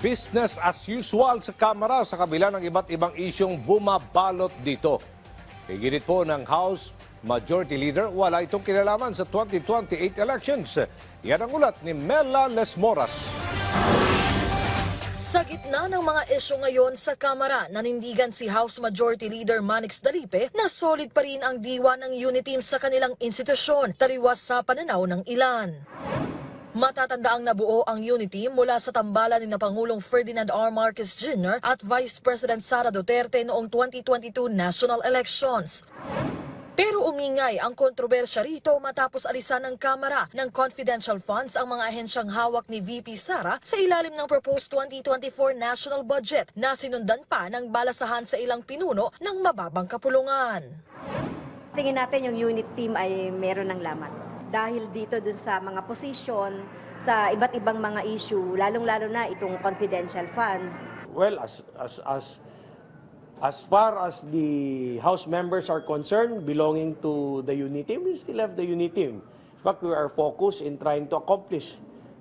business as usual sa Kamara sa kabila ng iba't ibang isyong bumabalot dito. Higit po ng House Majority Leader, wala itong kinalaman sa 2028 elections. Yan ang ulat ni Mela Lesmoras. Sa gitna ng mga isyu ngayon sa Kamara, nanindigan si House Majority Leader Manix Dalipe na solid pa rin ang diwa ng Uniteam sa kanilang institusyon, taliwas sa pananaw ng ilan. Matatanda ang nabuo ang unity mula sa tambalan ni na Pangulong Ferdinand R. Marcos Jr. at Vice President Sara Duterte noong 2022 national elections. Pero umingay ang kontrobersya rito matapos alisan ng Kamara ng confidential funds ang mga ahensyang hawak ni VP Sara sa ilalim ng proposed 2024 national budget na sinundan pa ng balasahan sa ilang pinuno ng mababang kapulungan. Tingin natin yung unit team ay meron ng laman. Dahil dito dun sa mga position, sa iba't ibang mga issue, lalong-lalo na itong confidential funds. Well, as as as as far as the House members are concerned, belonging to the unit team, we still have the unit team. In fact, we are focused in trying to accomplish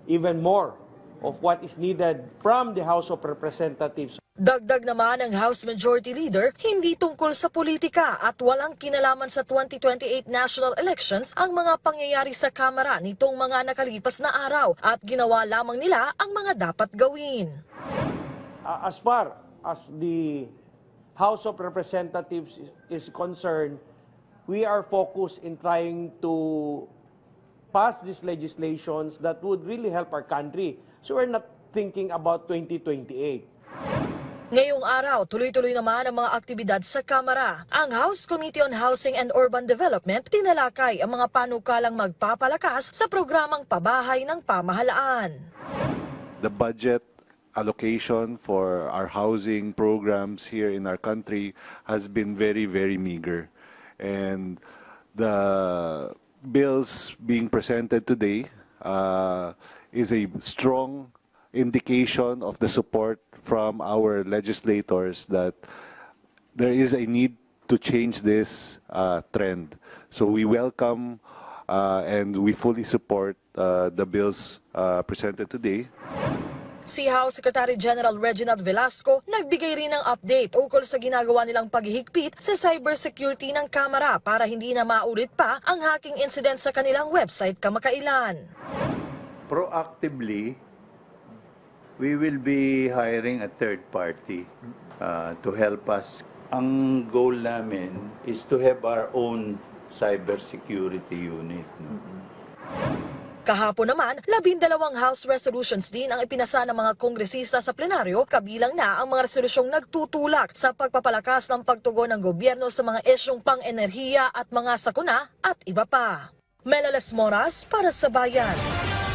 even more of what is needed from the House of Representatives. Dagdag naman ng House Majority Leader, hindi tungkol sa politika at walang kinalaman sa 2028 national elections ang mga pangyayari sa Kamara nitong mga nakalipas na araw at ginawa lamang nila ang mga dapat gawin. Uh, as far as the House of Representatives is concerned, we are focused in trying to pass these legislations that would really help our country. So we're not thinking about 2028. Ngayong araw, tuloy-tuloy naman ang mga aktibidad sa Kamara. Ang House Committee on Housing and Urban Development tinalakay ang mga panukalang magpapalakas sa programang pabahay ng pamahalaan. the budget allocation for our housing programs here in our country has been very, very meager. And the bills being presented today uh, is a strong indication of the support from our legislators that there is a need to change this uh, trend. So we welcome uh, and we fully support uh, the bills uh, presented today. Si House Secretary General Reginald Velasco nagbigay rin ng update ukol sa ginagawa nilang paghihigpit sa cybersecurity ng Kamara para hindi na maulit pa ang hacking incident sa kanilang website kamakailan. proactively, we will be hiring a third party uh, to help us. Ang goal namin is to have our own cybersecurity unit. no? Kahapon naman, labindalawang House resolutions din ang ipinasa ng mga kongresista sa plenaryo, kabilang na ang mga resolusyong nagtutulak sa pagpapalakas ng pagtugon ng gobyerno sa mga isyong pang-enerhiya at mga sakuna at iba pa. Melales Moras para sa Bayan.